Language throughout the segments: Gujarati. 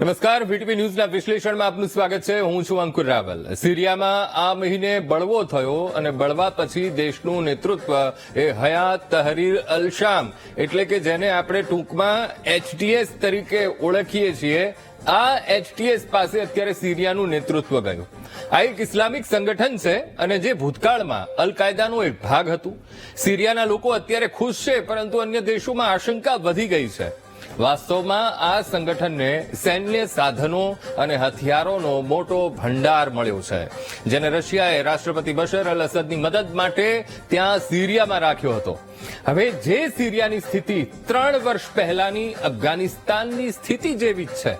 નમસ્કાર વીટીવી ન્યૂઝના વિશ્લેષણમાં આપનું સ્વાગત છે. હું છું અંકુર રાવલ. સિરિયામાં આ મહિને બળવો થયો અને બળવા પછી દેશનું નેતૃત્વ એ હયાત તહરીર અલ શામ. એટલે કે જેને આપણે ટૂંકમાં એચટીએસ તરીકે ઓળખીએ છીએ. આ એચટીએસ પાસે અત્યારે સિરિયાનું નેતૃત્વ ગયું. આ એક ઇસ્લામિક સંગઠન છે અને જે ભૂતકાળમાં અલ કાયદાનો એક ભાગ હતું. સિરિયાના લોકો અત્યારે ખુશ છે, પરંતુ અન્ય દેશોમાં આશંકા વધી ગઈ છે. વાસ્તવમાં આ સંગઠનને સૈન્ય સાધનો અને હથિયારોનો મોટો ભંડાર મળ્યો છે, જેને રશિયાએ રાષ્ટ્રપતિ બશર અલ અસદની મદદ માટે ત્યાં સિરિયામાં રાખ્યો હતો. હવે જે સિરિયાની સ્થિતિ ત્રણ વર્ષ પહેલાની અફઘાનિસ્તાનની સ્થિતિ જેવી જ છે.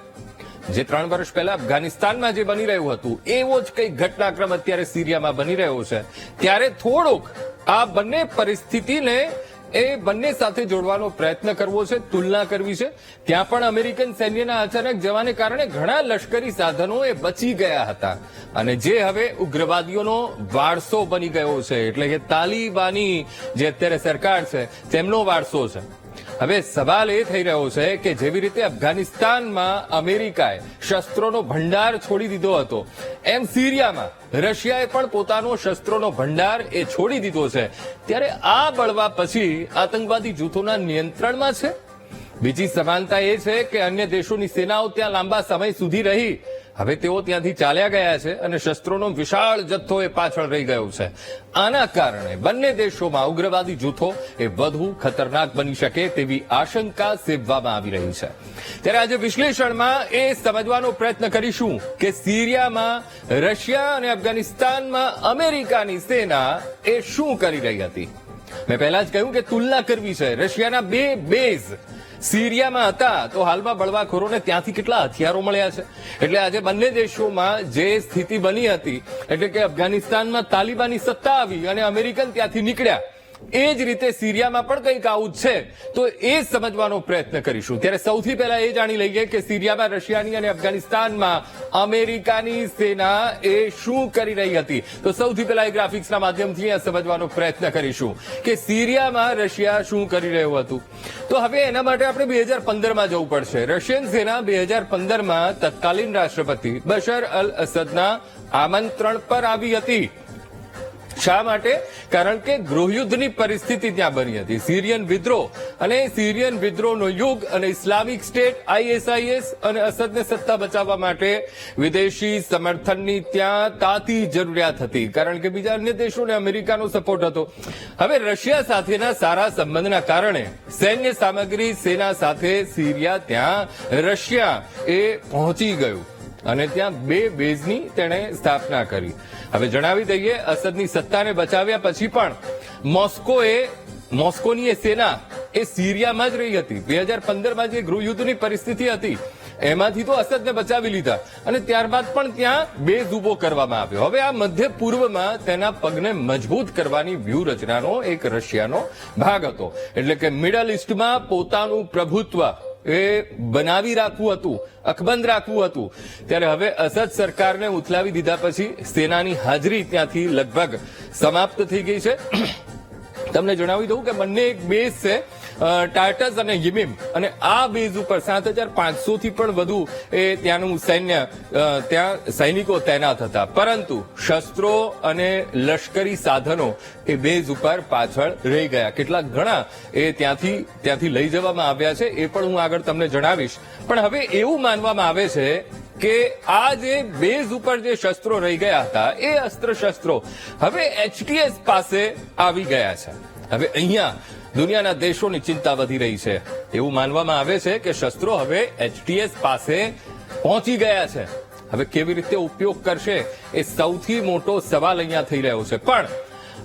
જે ત્રણ વર્ષ પહેલા અફઘાનિસ્તાનમાં જે બની રહ્યું હતું, એવો જ કંઈક ઘટનાક્રમ અત્યારે સિરિયામાં બની રહ્યો છે. ત્યારે થોડુંક આ બંને પરિસ્થિતિને એ બંને સાથે જોડવાનો પ્રયત્ન કરવો છે, તુલના કરવી છે. ત્યાં પણ અમેરિકન સૈન્યના અચાનક જવાને કારણે ઘણા લશ્કરી સાધનો એ બચી ગયા હતા. અને જે હવે ઉગ્રવાદીઓનો વારસો બની ગયો છે. એટલે કે તાલિબાની જે અત્યારે સરકાર છે, તેમનો વારસો છે. હવે સવાલ એ થઈ રહ્યો છે કે જેવી રીતે અફઘાનિસ્તાનમાં અમેરિકાએ શસ્ત્રોનો ભંડાર છોડી દીધો હતો, એમ સિરિયામાં રશિયાએ પણ પોતાનો શસ્ત્રોનો ભંડાર એ છોડી દીધો છે. ત્યારે આ બળવા પછી આતંકવાદી જૂથોના નિયંત્રણમાં છે? બીજી સમાનતા એ છે કે અન્ય દેશોની સેનાઓ ત્યાં લાંબા સમય સુધી રહી હવે તેઓ ત્યાંથી ચાલ્યા ગયા છે અને શસ્ત્રોનો વિશાળ જથ્થો એ પાછળ રહી ગયો છે. આના કારણે બંને દેશોમાં ઉગ્રવાદી જૂથો એ વધુ ખતરનાક બની શકે તેવી આશંકા સેવવામાં આવી રહી છે. ત્યારે આજે વિશ્લેષણમાં એ સમજવાનો પ્રયત્ન કરીશું કે સિરિયામાં રશિયા અને અફઘાનિસ્તાનમાં અમેરિકાની સેના એ શું કરી રહી હતી. મેં પહેલા જ કહ્યું કે તુલના કરવી છે. રશિયાના બે બેઝ સિરિયામાં હતા, તો હાલમાં બળવાખોરોને ત્યાંથી કેટલા હથિયારો મળ્યા છે? એટલે આજે બંને દેશોમાં જે સ્થિતિ બની હતી, એટલે કે અફઘાનિસ્તાનમાં તાલિબાની સત્તા આવી અને અમેરિકન ત્યાંથી નીકળ્યા. એ જ રીતે સિરિયામાં પણ કંઈક આવું જ છે. તો એ સમજવાનો પ્રયત્ન કરીશું. ત્યારે સૌથી પહેલા એ જાણી લઈએ કે સિરિયામાં રશિયાની અને અફઘાનિસ્તાનમાં અમેરિકાની સેના એ શું કરી રહી હતી. તો સૌથી પહેલા એ ગ્રાફિક્સના માધ્યમથી સમજવાનો પ્રયત્ન કરીશું કે સિરિયામાં રશિયા શું કરી રહ્યું હતું. તો હવે એના માટે આપણે બે હજાર પંદરમાં જવું પડશે. રશિયન સેના બે હજાર પંદરમાં તત્કાલીન રાષ્ટ્રપતિ બશર અલ અસદના આમંત્રણ પર આવી હતી. શા માટે? કારણ કે ગૃહયુદ્ધની પરિસ્થિતિ ત્યાં બની હતી. સિરિયન વિદ્રોહ અને સિરિયન વિદ્રોહનો યુગ અને ઇસ્લામિક સ્ટેટ, આઈએસઆઈએસ અને અસદને સત્તા બચાવવા માટે વિદેશી સમર્થનની ત્યાં તાતી જરૂરિયાત હતી. કારણ કે બીજા અન્ય દેશોને અમેરિકાનો સપોર્ટ હતો. હવે રશિયા સાથેના સારા સંબંધના કારણે સૈન્ય સામગ્રી સેના સાથે સિરિયા ત્યાં રશિયા એ પહોંચી ગયું અને ત્યાં બે બેઝની તેણે સ્થાપના કરી. હવે જણાવી દઈએ, અસદની સત્તાને બચાવ્યા પછી પણ મોસ્કોએ, મોસ્કોની એ સેના એ સિરિયામાં જ રહી હતી. બે હજાર પંદરમાં જે ગૃહયુદ્ધની પરિસ્થિતિ હતી, એમાંથી તો અસદને બચાવી લીધા. અને ત્યારબાદ પણ ત્યાં બેઝ ઊભો કરવામાં આવ્યો. હવે આ મધ્ય પૂર્વમાં તેના પગને મજબૂત કરવાની વ્યૂહરચનાનો એક રશિયાનો ભાગ હતો. એટલે કે મિડલ ઇસ્ટમાં પોતાનું પ્રભુત્વ એ બનાવી રાખવું હતું, અકબંધ રાખવું હતું. ત્યારે હવે અસદ સરકારને ઉથલાવી દીધા પછી સેનાની હાજરી ત્યાંથી લગભગ સમાપ્ત થઈ ગઈ છે. તમને જણાવી દઉં કે બંને એક બેઝ છે. ટાર્ટસ અને હિમિમ અને આ બેઝ ઉપર સાત હજાર પાંચસો થી પણ વધુ એ ત્યાંનું સૈન્ય ત્યાં સૈનિકો તૈનાત હતા. પરંતુ શસ્ત્રો અને લશ્કરી સાધનો એ બેઝ ઉપર પાછળ રહી ગયા. કેટલાક ઘણા એ ત્યાંથી ત્યાંથી લઈ જવામાં આવ્યા છે, એ પણ હું આગળ તમને જણાવીશ. પણ હવે એવું માનવામાં આવે છે કે આ જે બેઝ ઉપર જે શસ્ત્રો રહી ગયા હતા, એ અસ્ત્ર શસ્ત્રો હવે એચટીએસ પાસે આવી ગયા છે. હવે અહીંયા દુનિયાના દેશોની ચિંતા વધી રહી છે. એવું માનવામાં આવે છે કે શસ્ત્રો હવે એચટીએસ પાસે પહોંચી ગયા છે. હવે કેવી રીતે ઉપયોગ કરશે એ સૌથી મોટો સવાલ અહીંયા થઈ રહ્યો છે. પણ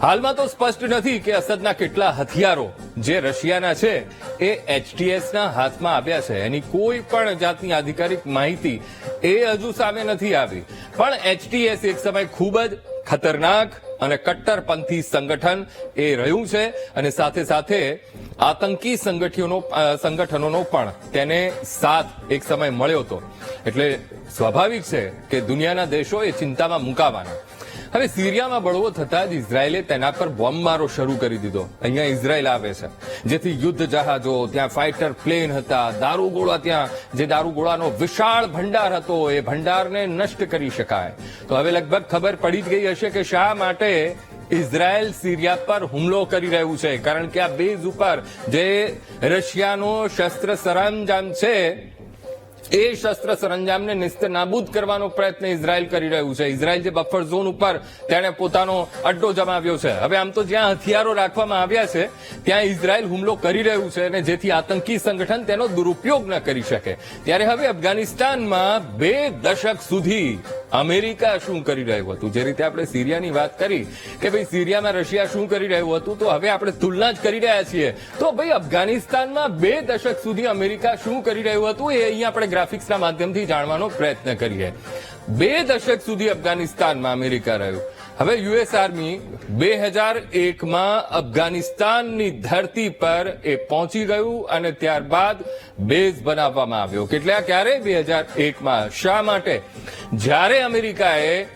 હાલમાં તો સ્પષ્ટ નથી કે અસદના કેટલા હથિયારો જે રશિયાના છે એ એચટીએસના હાથમાં આવ્યા છે. એની કોઈ પણ જાતની આધિકારિક માહિતી એ હજુ સામે નથી આવી. પણ એચટીએસ એક સમય ખૂબ જ ખતરનાક અને કટ્ટરપંથી સંગઠન એ રહ્યું છે. અને સાથે સાથે આતંકી સંગઠનો સંગઠનોનો પણ તેને સાથ એક સમય મળ્યો હતો. એટલે સ્વાભાવિક છે કે દુનિયાના દેશો એ ચિંતામાં મુકાવાના. હવે સિરિયામાં બળવો થતા જ ઇઝરાયેલે તેના પર બોમ્બમારો શરૂ કરી દીધો. અહીંયા ઇઝરાયેલ આવે છે. જેથી યુદ્ધ જહાજો, ત્યાં ફાઇટર પ્લેન હતા, દારૂગોળા ત્યાં, જે દારૂગોળાનો વિશાળ ભંડાર હતો, એ ભંડારને નષ્ટ કરી શકાય. તો હવે લગભગ ખબર પડી જ ગઈ હશે કે શા માટે ઇઝરાયલ સિરિયા પર હુમલો કરી રહ્યું છે. કારણ કે આ બેઝ ઉપર જે રશિયાનો શસ્ત્ર સરંજામ છે એ શસ્ત્ર સરંજામને નિસ્ત નાબૂદ કરવાનો પ્રયત્ન ઇઝરાયલ કરી રહ્યું છે. ઇઝરાયલ જે બફર ઝોન ઉપર તેણે પોતાનો અડ્ડો જમાવ્યો છે. હવે આમ તો જ્યાં હથિયારો રાખવામાં આવ્યા છે, ત્યાં ઇઝરાયલ હુમલો કરી રહ્યું છે અને જેથી આતંકી સંગઠન તેનો દુરુપયોગ ન કરી શકે. ત્યારે હવે અફઘાનિસ્તાનમાં બે દશક સુધી અમેરિકા શું કરી રહ્યું હતું? જે રીતે આપણે સિરિયાની વાત કરી કે ભાઈ, સિરિયામાં રશિયા શું કરી રહ્યું હતું, તો હવે આપણે તુલના જ કરી રહ્યા છીએ. તો ભાઈ, અફઘાનિસ્તાનમાં બે દશક સુધી અમેરિકા શું કરી રહ્યું હતું એ અહીંયા આપણે ગ્રાફિક્સના માધ્યમથી જાણવાનો પ્રયત્ન કરીએ. બે દશક સુધી અફઘાનિસ્તાનમાં અમેરિકા રહ્યું. હવે યુએસ આર્મી બે હજાર એકમાં અફઘાનિસ્તાનની ધરતી પર એ પહોંચી ગયું અને ત્યારબાદ બેઝ બનાવવામાં આવ્યો. કેટલા? ક્યારે? બે હજાર એકમાં. શા માટે? જ્યારે અમેરિકાએ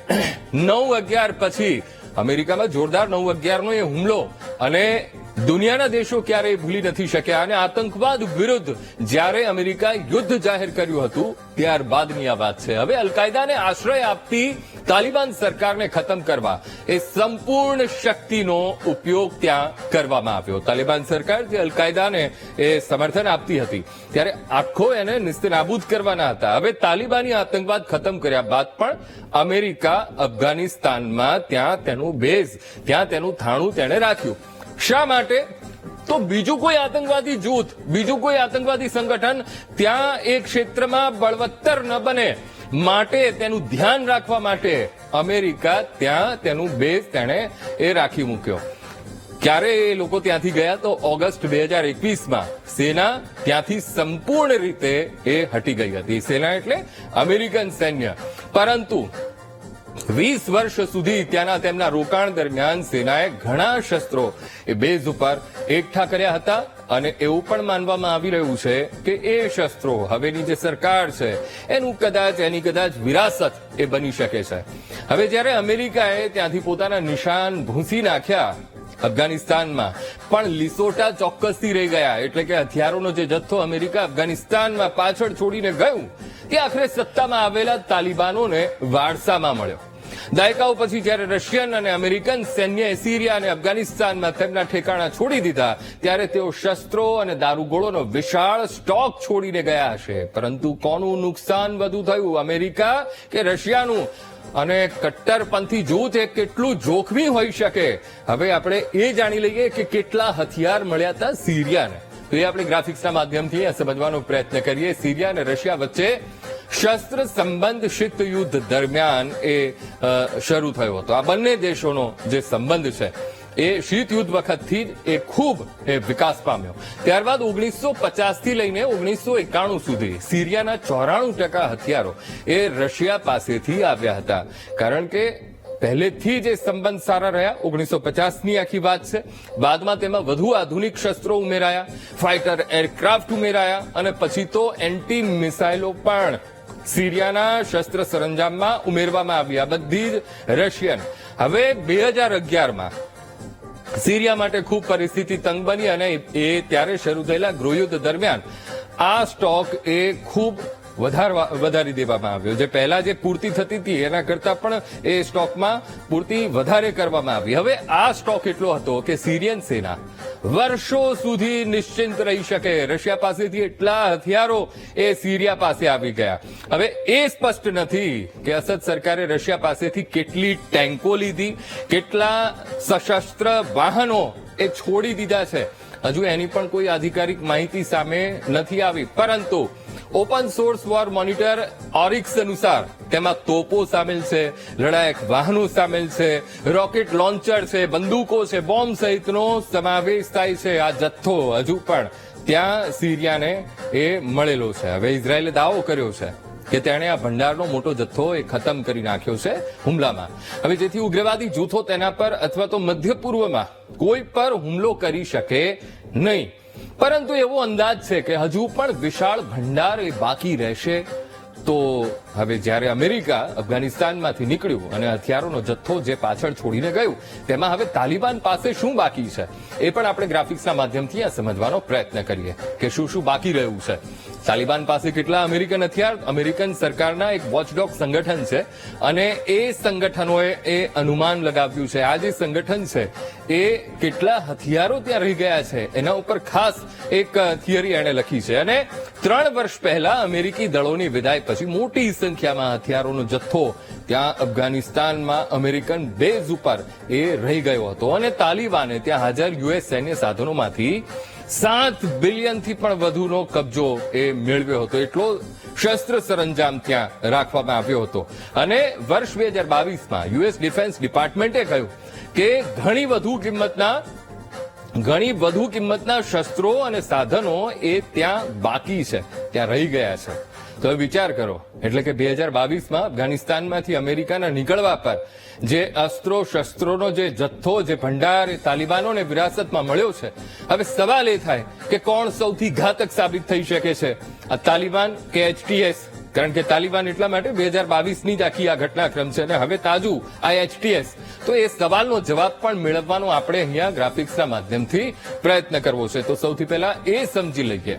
નવ અગિયાર પછી, અમેરિકામાં જોરદાર નવ અગિયારનો એ હુમલો અને દુનિયાના દેશો ક્યારેય ભૂલી નથી શક્યા અને આતંકવાદ વિરુદ્ધ જ્યારે અમેરિકાએ યુદ્ધ જાહેર કર્યું હતું, ત્યારબાદની આ વાત છે. હવે અલકાયદાને આશ્રય આપતી તાલિબાન સરકારને ખતમ કરવા એ સંપૂર્ણ શક્તિનો ઉપયોગ ત્યાં કરવામાં આવ્યો. તાલિબાન સરકાર જે અલકાયદાને એ સમર્થન આપતી હતી, ત્યારે આખો એને નિસ્તનાબૂદ કરવાના હતા. હવે તાલિબાની આતંકવાદ ખતમ કર્યા બાદ પણ અમેરિકા અફઘાનિસ્તાનમાં ત્યાં તેનું બેઝ, ત્યાં તેનું થાણું તેણે રાખ્યું. શા માટે? તો બીજું કોઈ આતંકવાદી જૂથ, બીજું કોઈ આતંકવાદી સંગઠન ત્યાં એ ક્ષેત્રમાં બળવત્તર ન બને માટે તેનું ધ્યાન રાખવા માટે અમેરિકા ત્યાં તેનું બેઝ તેણે એ રાખી મૂક્યો. ક્યારે એ લોકો ત્યાંથી ગયા? તો ઓગસ્ટ બે હજાર એકવીસમાં. સેના ત્યાંથી સંપૂર્ણ રીતે એ હટી ગઈ હતી. સેના એટલે અમેરિકન સૈન્ય. પરંતુ વીસ વર્ષ સુધી ત્યાંના તેમના રોકાણ દરમિયાન સેનાએ ઘણા શસ્ત્રો એ બેઝ ઉપર એકઠા કર્યા હતા અને એવું પણ માનવામાં આવી રહ્યું છે કે એ શસ્ત્રો હવેની જે સરકાર છે, એનું કદાચ, એની કદાચ વિરાસત એ બની શકે છે. હવે જ્યારે અમેરિકાએ ત્યાંથી પોતાના નિશાન ભૂંસી નાખ્યા અફઘાનિસ્તાનમાં. પણ લિસોટા ચોક્કસથી રહી ગયા. એટલે કે હથિયારોનો જે જથ્થો અમેરિકા અફઘાનિસ્તાનમાં પાછળ છોડીને ગયું, તે આખરે સત્તામાં આવેલા તાલિબાનોને વારસામાં મળ્યો. દાયકાઓ પછી જ્યારે રશિયન અને અમેરિકન સૈન્યએ સિરિયા અને અફઘાનિસ્તાનમાં તેમના ઠેકાણા છોડી દીધા, ત્યારે તેઓ શસ્ત્રો અને દારૂગોળોનો વિશાળ સ્ટોક છોડીને ગયા હશે. પરંતુ કોનું નુકસાન વધુ થયું? અમેરિકા કે રશિયાનું? અને કટ્ટરપંથી જૂથ એ કેટલું જોખમી હોઈ શકે. હવે આપણે એ જાણી લઈએ કે કેટલા હથિયાર મળ્યા હતા સિરિયાને. તો એ આપણે ગ્રાફિક્સના માધ્યમથી સમજવાનો પ્રયત્ન કરીએ. સિરિયા અને રશિયા વચ્ચે શસ્ત્ર સંબંધ શીત યુદ્ધ દરમિયાન એ શરૂ થયો હતો. આ બંને દેશોનો જે સંબંધ છે એ શીત યુદ્ધ વખતથી જ એ ખૂબ એ વિકાસ પામ્યો. ત્યારબાદ ઓગણીસો થી લઈને ઓગણીસો એકાણું સુધી સિરિયાના ચોરાણું ટકા હથિયારો એ રશિયા પાસેથી આવ્યા હતા. કારણ કે પહેલેથી જ સંબંધ સારા રહ્યા. ઓગણીસો પચાસની આખી વાત છે. બાદમાં તેમાં વધુ આધુનિક શસ્ત્રો ઉમેરાયા, ફાઇટર એરક્રાફ્ટ ઉમેરાયા અને પછી તો એન્ટી મિસાઇલો પણ સિરિયાના શસ્ત્ર સરંજામમાં ઉમેરવામાં આવ્યા. બધી જ રશિયન. હવે બે હજાર અગિયારમાં સિરિયા માટે ખૂબ પરિસ્થિતિ તંગ બની અને એ ત્યારે શરૂ થયેલા ગૃહયુદ્ધ દરમિયાન આ સ્ટોક એ ખૂબ વધારવા વધારી દેવામાં આવ્યો. જે પહેલા જે પૂર્તિ થતી હતી, એના કરતા પણ એ સ્ટોકમાં પૂર્તિ વધારે કરવામાં આવી. હવે આ સ્ટોક એટલો હતો કે સિરિયન સેના વર્ષો સુધી નિશ્ચિંત રહી શકે. રશિયા પાસેથી એટલા હથિયારો એ સિરિયા પાસે આવી ગયા. હવે એ સ્પષ્ટ નથી કે અસદ સરકારે રશિયા પાસેથી કેટલી ટેન્કો લીધી, કેટલા સશસ્ત્ર વાહનો એ છોડી દીધા છે. હજુ એની પણ કોઈ આધિકારિક માહિતી સામે નથી આવી. પરંતુ open source war monitor Oryx અનુસાર તેમાં તોપો સામેલ છે લડાયક વાહનો સામેલ છે, રોકેટ લોન્ચર છે, બંદૂકો છે, બોમ્બ સહિતનો સમાવેશ થાય છે આ જથ્થો. હજુ પણ ત્યાં સિરિયાને એ મળેલો છે. હવે ઇઝરાયેલે દાવો કર્યો છે કે તેણે આ ભંડારનો મોટો જથ્થો એ ખતમ કરી નાખ્યો છે હુમલામાં. હવે જેથી ઉગ્રવાદી જૂથો તેના પર અથવા તો મધ્ય પૂર્વમાં કોઈ પર હુમલો કરી શકે નહીં. પરંતુ એવો અંદાજ છે કે હજુ પણ વિશાળ ભંડાર એ બાકી રહેશે તો હવે જ્યારે અમેરિકા અફઘાનિસ્તાનમાંથી નીકળ્યું અને હથિયારોનો જથ્થો જે પાછળ છોડીને ગયું, તેમાં હવે તાલિબાન પાસે શું બાકી છે? એ પણ આપણે ગ્રાફિક્સના માધ્યમથી આ સમજવાનો પ્રયત્ન કરીએ કે શું શું બાકી રહ્યું છે. તાલિબાન પાસે કેટલા અમેરિકન હથિયાર? અમેરિકન સરકારના એક વોચડોગ સંગઠન છે અને એ સંગઠનોએ એ અનુમાન લગાવ્યું છે. આ જે સંગઠન છે, એ કેટલા હથિયારો ત્યાં રહી ગયા છે? એના ઉપર ખાસ એક થિયરી એણે લખી છે. અને ત્રણ વર્ષ પહેલા અમેરિકી દળોની વિદાય પછી મોટી સંખ્યામાં હથિયારોનો જથ્થો ત્યાં અફઘાનિસ્તાનમાં અમેરિકન બેઝ ઉપર એ રહી ગયો હતો અને તાલિબાને ત્યાં હાજર યુએસ સૈન્ય સાધનોમાંથી સાત બિલિયનથી પણ વધુનો કબજો એ મેળવ્યો હતો. એટલો શસ્ત્ર સરંજામ ત્યાં રાખવામાં આવ્યો હતો. અને વર્ષ બે હજાર બાવીસમાં યુએસ ડિફેન્સ ડિપાર્ટમેન્ટે કહ્યું કે ઘણી વધુ કિંમતના ઘણી વધુ કિંમતના શસ્ત્રો અને સાધનો એ ત્યાં બાકી છે, ત્યાં રહી ગયા છે. તો વિચાર કરો, એટલે કે બે હજાર બાવીસમાં અફઘાનિસ્તાનમાંથી અમેરિકાના નીકળવા પર જે અસ્ત્રો શસ્ત્રોનો જે જથ્થો, જે ભંડાર એ તાલિબાનોને વિરાસતમાં મળ્યો છે, હવે સવાલ એ થાય કે કોણ સૌથી ઘાતક સાબિત થઈ શકે છે? આ તાલિબાન કે એચટીએસ કારણ કે તાલિબાન એટલા માટે બે હજાર બાવીસની જ આખી આ ઘટનાક્રમ છે અને હવે તાજું આ એચટીએસ તો એ સવાલનો જવાબ પણ મેળવવાનો આપણે અહીંયા ગ્રાફિક્સના માધ્યમથી પ્રયત્ન કરવો છે. તો સૌથી પહેલા એ સમજી લઈએ.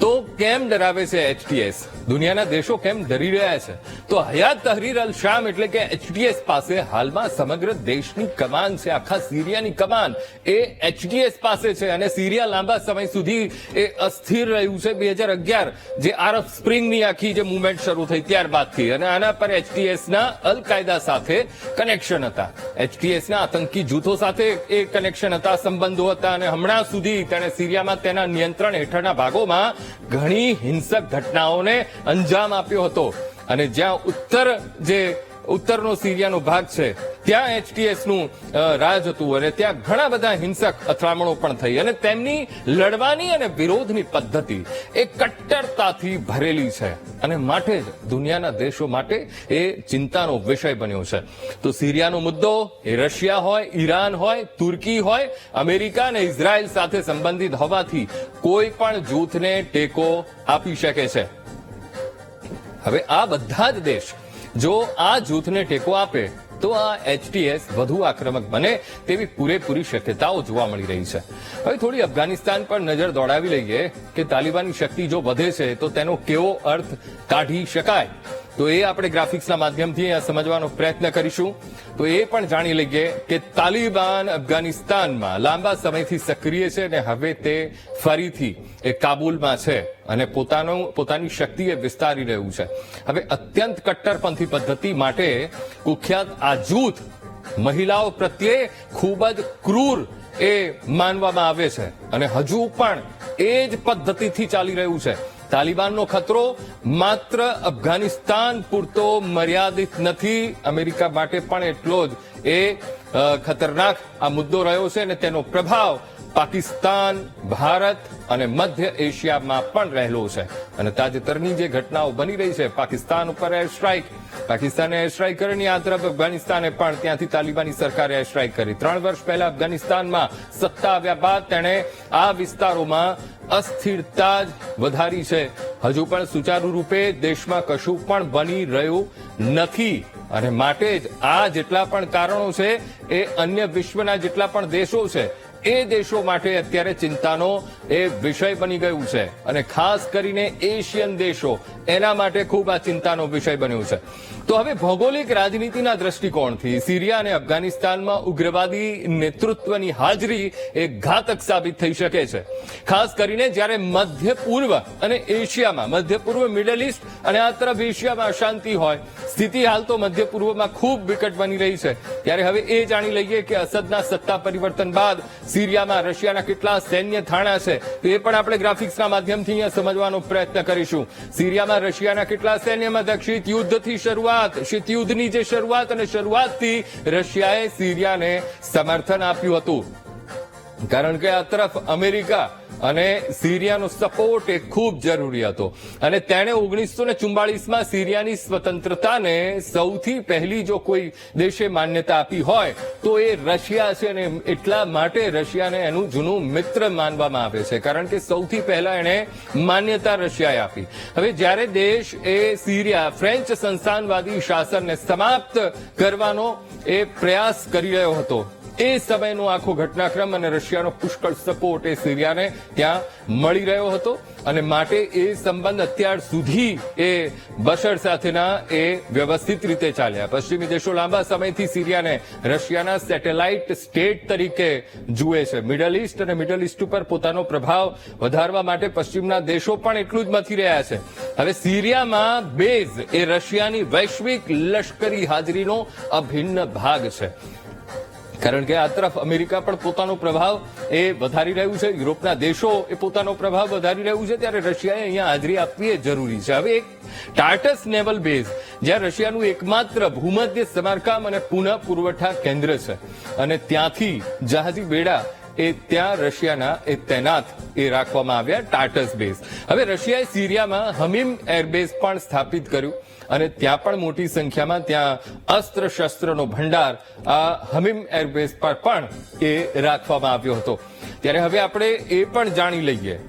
તો કેમ ડરાવે છે એચટીએસ દુનિયાના દેશો કેમ ડરી રહ્યા છે? તો હયાત તહરીર અલ શામ એટલે કે એચટીએસ પાસે હાલમાં સમગ્ર દેશની કમાન છે, આખા સિરિયાની કમાન. એ એચડીએસ પાસે છે અને સિરિયા લાંબા સમય સુધી એ અસ્થિર રહ્યું છે બે હજાર અગિયાર, જે આરબ સ્પ્રિંગની આખી જે મુવમેન્ટ શરૂ થઈ ત્યારબાદથી. અને આના પર એચડીએસના અલ કાયદા સાથે કનેક્શન હતા. એચડીએસના આતંકી જૂથો સાથે એ કનેક્શન હતા, સંબંધો હતા અને હમણાં સુધી તેણે સિરિયામાં તેના નિયંત્રણ હેઠળના ભાગોમાં ઘણી હિંસક ઘટનાઓને અંજામ આપ્યો હતો. અને જ્યાં ઉત્તર જે ઉત્તરનો સિરિયાનો ભાગ છે ત્યાં એચટીએસનું અ, રાજ હતું. અને ત્યાં ઘણા બધા હિંસક અથડામણો પણ થઈ. અને તેમની લડવાની અને વિરોધની પદ્ધતિ એ કટ્ટરતાથી ભરેલી છે. અને માટે જ દુનિયાના દેશો માટે એ ચિંતાનો વિષય બન્યો છે. તો સિરિયાનો મુદ્દો એ રશિયા હોય ઈરાન હોય તુર્કી હોય અમેરિકા અને ઇઝરાયલ સાથે સંબંધિત હોવાથી કોઈ પણ જૂથને ટેકો આપી શકે છે. હવે આ બધા જ દેશ જો આ જૂથને ટેકો આપે, તો આ એચટીએસ વધુ આક્રમક બને તેવી પૂરેપૂરી શક્યતાઓ જોવા મળી રહી છે. હવે થોડી અફઘાનિસ્તાન પર નજર દોડાવી લઈએ કે તાલિબાનની શક્તિ જો વધે છે, તો તેનો કેવો અર્થ કાઢી શકાય? તો એ આપણે ગ્રાફિક્સના માધ્યમથી અહીંયા સમજવાનો પ્રયત્ન કરીશું. તો એ પણ જાણી લઈએ કે તાલિબાન અફઘાનિસ્તાનમાં લાંબા સમયથી સક્રિય છે અને હવે તે ફરીથી એ કાબુલમાં છે અને પોતાનું, પોતાની શક્તિ એ વિસ્તારી રહ્યું છે. હવે અત્યંત કટ્ટરપંથી પદ્ધતિ માટે કુખ્યાત આ જૂથ મહિલાઓ પ્રત્યે ખૂબ જ ક્રૂર એ માનવામાં આવે છે. અને હજુ પણ એ જ પદ્ધતિથી ચાલી રહ્યું છે. તાલિબાનનો ખતરો માત્ર અફઘાનિસ્તાન પૂરતો મર્યાદિત નથી. અમેરિકા માટે પણ એટલો જ એ ખતરનાક આ મુદ્દો રહ્યો છે અને તેનો પ્રભાવ પાકિસ્તાન, ભારત અને મધ્ય એશિયામાં પણ રહેલો છે. અને તાજેતરની જે ઘટનાઓ બની રહી છે, પાકિસ્તાન ઉપર એર સ્ટ્રાઇક પાકિસ્તાને એર સ્ટ્રાઇક કરીને આ તરફ અફઘાનિસ્તાને પણ ત્યાંથી તાલિબાની સરકારે એર સ્ટ્રાઇક કરી. ત્રણ વર્ષ પહેલા અફઘાનિસ્તાનમાં સત્તા આવ્યા બાદ તેણે આ વિસ્તારોમાં અસ્થિરતા જ વધારી છે. હજુ પણ સુચારુ રૂપે દેશમાં કશું પણ બની રહ્યું નથી. અને માટે જ આ જેટલા પણ કારણો છે, એ અન્ય વિશ્વના જેટલા પણ દેશો છે એ દેશો માટે અત્યારે ચિંતાનો એ વિષય બની ગયું છે. અને ખાસ કરીને એશિયન દેશો, એના માટે ખૂબ આ ચિંતાનો વિષય બન્યો છે. તો હવે ભૌગોલિક રાજનીતિના દ્રષ્ટિકોણથી સિરિયા અને અફઘાનિસ્તાનમાં ઉગ્રવાદી નેતૃત્વની હાજરી એ ઘાતક સાબિત થઈ શકે છે. ખાસ કરીને જ્યારે મધ્ય પૂર્વ અને એશિયામાં, મધ્ય પૂર્વ મિડલ ઇસ્ટ અને આ તરફ એશિયામાં અશાંતિ હોય, સ્થિતિ હાલ તો મધ્ય પૂર્વમાં ખૂબ વિકટ બની રહી છે. ત્યારે હવે એ જાણી લઈએ કે અસદના સત્તા પરિવર્તન બાદ સિરિયામાં રશિયાના કેટલા સૈન્ય થાણા છે, તો એ પણ આપણે ગ્રાફિક્સના માધ્યમથી અહીંયા સમજવાનો પ્રયત્ન કરીશું. સિરિયામાં રશિયાના કેટલા સૈન્યમાં દક્ષિત યુદ્ધથી શરૂઆત શીત યુદ્ધની જે શરૂઆત અને શરૂઆતથી રશિયાએ સીરિયાને સમર્થન આપ્યું હતું. કારણ કે આ તરફ અમેરિકા અને સિરિયાનો સપોર્ટ એ ખૂબ જરૂરી હતો. અને તેણે ઓગણીસો ને ચુમ્બાળીસમાં સિરિયાની સ્વતંત્રતાને સૌથી પહેલી જો કોઈ દેશે માન્યતા આપી હોય, તો એ રશિયા છે અને એટલા માટે રશિયાને એનું જૂનું મિત્ર માનવામાં આવે છે. કારણ કે સૌથી પહેલા એણે માન્યતા રશિયાએ આપી. હવે જ્યારે દેશ એ સિરિયા, ફ્રેન્ચ સંસ્થાનવાદી શાસનને સમાપ્ત કરવાનો એ પ્રયાસ કરી રહ્યો હતો એ સમયનો આખો ઘટનાક્રમ અને રશિયાનો પુષ્કળ સપોર્ટ એ સિરિયાને ત્યાં મળી રહ્યો હતો અને માટે એ સંબંધ અત્યાર સુધી એ બશર સાથેના એ વ્યવસ્થિત રીતે ચાલ્યા. પશ્ચિમી દેશો લાંબા સમયથી સિરિયાને રશિયાના સેટેલાઇટ સ્ટેટ તરીકે જુએ છે. મિડલ ઇસ્ટ અને મિડલ ઇસ્ટ ઉપર પોતાનો પ્રભાવ વધારવા માટે પશ્ચિમના દેશો પણ એટલું જ મથી રહ્યા છે. હવે સિરિયામાં બેઝ એ રશિયાની વૈશ્વિક લશ્કરી હાજરીનો અભિન્ન ભાગ છે. કારણ કે આ તરફ અમેરિકા પણ પોતાનો પ્રભાવ એ વધારી રહ્યું છે. યુરોપના દેશો એ પોતાનો પ્રભાવ વધારી રહ્યું છે. ત્યારે રશિયાએ અહીંયા હાજરી આપવી એ જરૂરી છે. હવે એક ટાર્ટસ નેવલ બેઝ, જ્યાં રશિયાનું એકમાત્ર ભૂમધ્ય સમારકામ અને પુનઃ પુરવઠા કેન્દ્ર છે. અને ત્યાંથી જહાજી બેડા એ ત્યાં રશિયાના એ તૈનાત એ રાખવામાં આવ્યા ટાટસ બેઝ હવે રશિયાએ સિરિયામાં હમીમ એરબેઝ પણ સ્થાપિત કર્યું અને ત્યાં પણ મોટી સંખ્યામાં ત્યાં અસ્ત્ર શસ્ત્રનો ભંડાર આ હમીમ એરબેઝ પર પણ એ રાખવામાં આવ્યો હતો. ત્યારે હવે આપણે એ પણ જાણી લઈએ.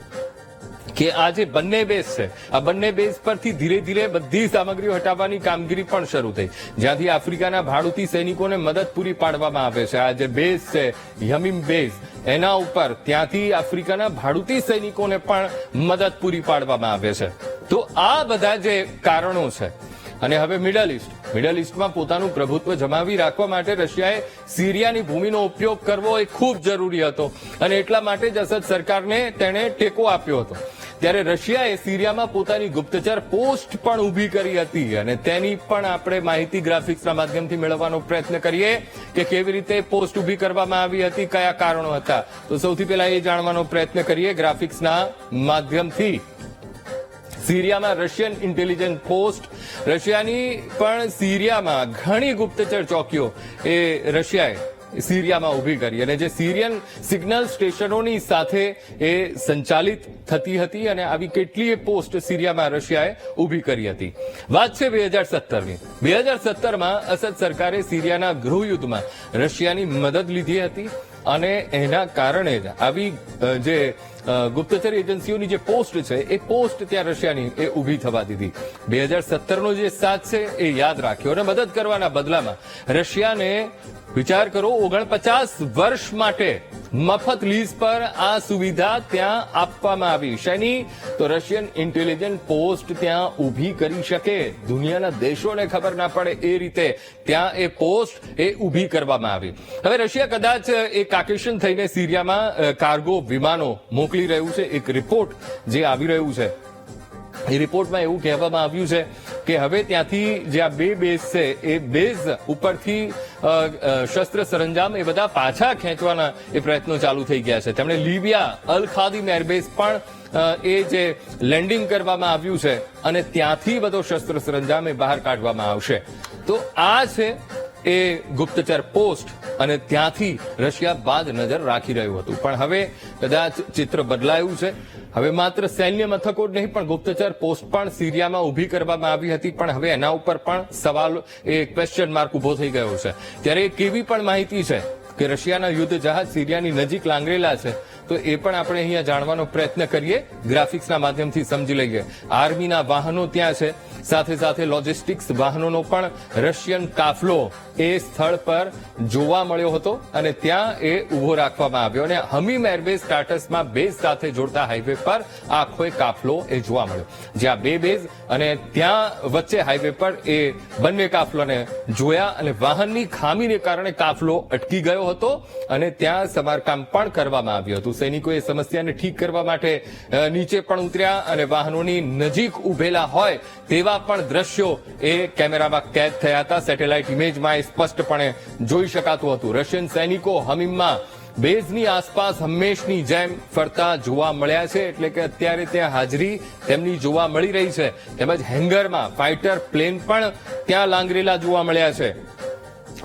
કે આ જે બંને બેઝ છે. આ બંને બેઝ પરથી ધીરે ધીરે બધી સામગ્રીઓ હટાવવાની કામગીરી પણ શરૂ થઈ. જ્યાંથી આફ્રિકાના ભાડુતી સૈનિકોને મદદ પૂરી પાડવામાં આવે છે. આ જે બેઝ છે, યમીમ બેઝ એના ઉપર ત્યાંથી આફ્રિકાના ભાડુતી સૈનિકોને પણ મદદ પૂરી પાડવામાં આવે છે. તો આ બધા જે કારણો છે, અને હવે મિડલ ઇસ્ટ. મિડલ ઇસ્ટમાં પોતાનું પ્રભુત્વ જમાવી રાખવા માટે રશિયાએ સિરિયાની ભૂમિનો ઉપયોગ કરવો એ ખૂબ જરૂરી હતો. અને એટલા માટે જ અસદ સરકારને તેણે ટેકો આપ્યો હતો. ત્યારે રશિયાએ સિરિયામાં પોતાની ગુપ્તચર પોસ્ટ પણ ઊભી કરી હતી અને તેની પણ આપણે માહિતી ગ્રાફિક્સના માધ્યમથી મેળવવાનો પ્રયત્ન કરીએ કે કેવી રીતે પોસ્ટ ઊભી કરવામાં આવી હતી, કયા કારણો હતા. તો સૌથી પહેલા એ જાણવાનો પ્રયત્ન કરીએ ગ્રાફિક્સના માધ્યમથી. સિરિયામાં રશિયન ઇન્ટેલિજન્સ પોસ્ટ, રશિયાની પણ સિરિયામાં ઘણી ગુપ્તચર ચોકીઓ એ રશિયાએ સિરિયામાં ઊભી કરી અને જે સિરિયન સિગ્નલ સ્ટેશનોની સાથે એ સંચાલિત થતી હતી અને આવી કેટલીય પોસ્ટ સિરિયામાં રશિયાએ ઊભી કરી હતી. વાત છે બે હજાર સત્તરની. બે હજાર સત્તરમાં અસદ સરકારે સિરિયાના ગૃહયુદ્ધમાં રશિયાની મદદ લીધી હતી અને એના કારણે જ આવી જે ગુપ્તચર એજન્સીઓની જે પોસ્ટ છે, એ પોસ્ટ ત્યાં રશિયાની, એ ઊભી થવા દીધી. બે હજાર સત્તરનો જે સાથ છે, એ યાદ રાખ્યો અને મદદ કરવાના બદલામાં રશિયાને વિચાર કરો, ઓગણપચાસ વર્ષ માટે મફત લીઝ પર આ સુવિધા ત્યાં આપવામાં આવી. શેની? તો રશિયન ઇન્ટેલિજન્સ પોસ્ટ ત્યાં ઊભી કરી શકે. દુનિયાના દેશોને ખબર ના પડે એ રીતે ત્યાં એ પોસ્ટ એ ઊભી કરવામાં આવી. હવે રશિયા કદાચ એ કાકેશન થઈને સિરિયામાં કાર્ગો વિમાનો મોકલી રહ્યું છે, એક રિપોર્ટ જે આવી રહ્યું છે. એ રિપોર્ટમાં એવું કહેવામાં આવ્યું છે કે હવે ત્યાંથી જે આ બે બેઝ છે, એ બેઝ ઉપરથી શસ્ત્ર સરંજામ એ બધા પાછા ખેંચવાના એ પ્રયત્નો ચાલુ થઈ ગયા છે. તેમણે લીબિયા અલ ખાદીમ એરબેઝ પણ એ જે લેન્ડિંગ કરવામાં આવ્યું છે અને ત્યાંથી બધો શસ્ત્ર સરંજામ એ બહાર કાઢવામાં આવશે. તો આ છે એ ગુપ્તચર પોસ્ટ અને ત્યાંથી રશિયા બાદ નજર રાખી રહ્યું હતું. પણ હવે કદાચ ચિત્ર બદલાયું છે. હવે માત્ર સૈન્ય મથકો જ નહીં, પણ ગુપ્તચર પોસ્ટ પણ સિરિયામાં ઊભી કરવામાં આવી હતી. પણ હવે એના ઉપર પણ સવાલ, એ ક્વેશ્ચન માર્ક ઊભો થઈ ગયો છે. ત્યારે એક એવી પણ માહિતી છે કે રશિયાના યુદ્ધ જહાજ સિરિયાની નજીક લાંગરેલા છે, તો એ પણ આપણે અહીંયા જાણવાનો પ્રયત્ન કરીએ. ગ્રાફિક્સના માધ્યમથી સમજી લઈએ. આર્મીના વાહનો ત્યાં છે. સાથે સાથે લોજિસ્ટિક્સ વાહનોનો પણ રશિયન કાફલો એ સ્થળ પર જોવા મળ્યો હતો અને ત્યાં એ ઊભો રાખવામાં આવ્યો અને હમીમ એરબેઝ સ્ટાર્ટસમાં બેઝ સાથે જોડતા હાઈવે પર આખો એ કાફલો એ જોવા મળ્યો. જ્યાં બે બેઝ અને ત્યાં વચ્ચે હાઈવે પર એ બંને કાફલોને જોયા અને વાહનની ખામીને કારણે કાફલો અટકી ગયો હતો અને ત્યાં સમારકામ પણ કરવામાં આવ્યું હતું. સૈનિકોએ સમસ્યાને ઠીક કરવા માટે નીચે પણ ઉતર્યા અને વાહનોની નજીક ઉભેલા હોય તેવા પણ દ્રશ્યો એ કેમેરામાં કેદ થયા હતા. સેટેલાઇટ ઇમેજમાં એ સ્પષ્ટપણે જોઈ શકાતું હતું. રશિયન સૈનિકો હમીમમાં બેઝની આસપાસ હંમેશની જેમ ફરતા જોવા મળ્યા છે. એટલે કે અત્યારે ત્યાં હાજરી તેમની જોવા મળી રહી છે. તેમજ હેંગરમાં ફાઇટર પ્લેન પણ ત્યાં લાંગરેલા જોવા મળ્યા છે.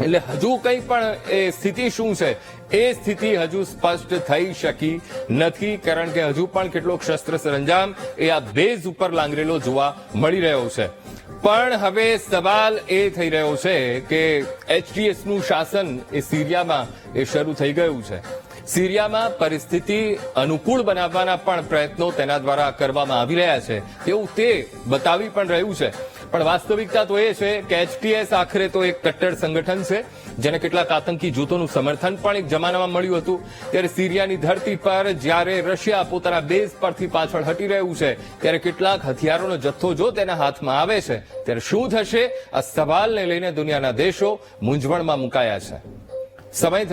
એટલે હજુ કંઈ પણ એ સ્થિતિ શું છે? એ સ્થિતિ હજુ સ્પષ્ટ થઈ શકી નથી, કારણ કે હજુ પણ કેટલોક શસ્ત્ર સરંજામ એ આ બેઝ ઉપર લાંગરેલો જોવા મળી રહ્યો છે. પણ હવે સવાલ એ થઈ રહ્યો છે કે એચડીએસનું શાસન એ સિરિયામાં એ શરૂ થઈ ગયું છે. સિરિયામાં પરિસ્થિતિ અનુકૂળ બનાવવાના પણ પ્રયત્નો તેના દ્વારા કરવામાં આવી રહ્યા છે. એવું તે બતાવી પણ રહ્યું છે. પણ વાસ્તવિકતા તો એ છે કે એચટીએસ આખરે તો એક કટ્ટર સંગઠન છે, જેને કેટલાક આતંકી જૂથોનું સમર્થન પણ એક જમાનામાં મળ્યું હતું. ત્યારે સિરિયાની ધરતી પર જ્યારે રશિયા પોતાના બેઝ પરથી પાછળ હટી રહ્યું છે, ત્યારે કેટલાક હથિયારોનો જથ્થો જો તેના હાથમાં આવે છે, ત્યારે શું થશે? આ સવાલને લઈને દુનિયાના દેશો મૂંઝવણમાં મુકાયા છે. સમય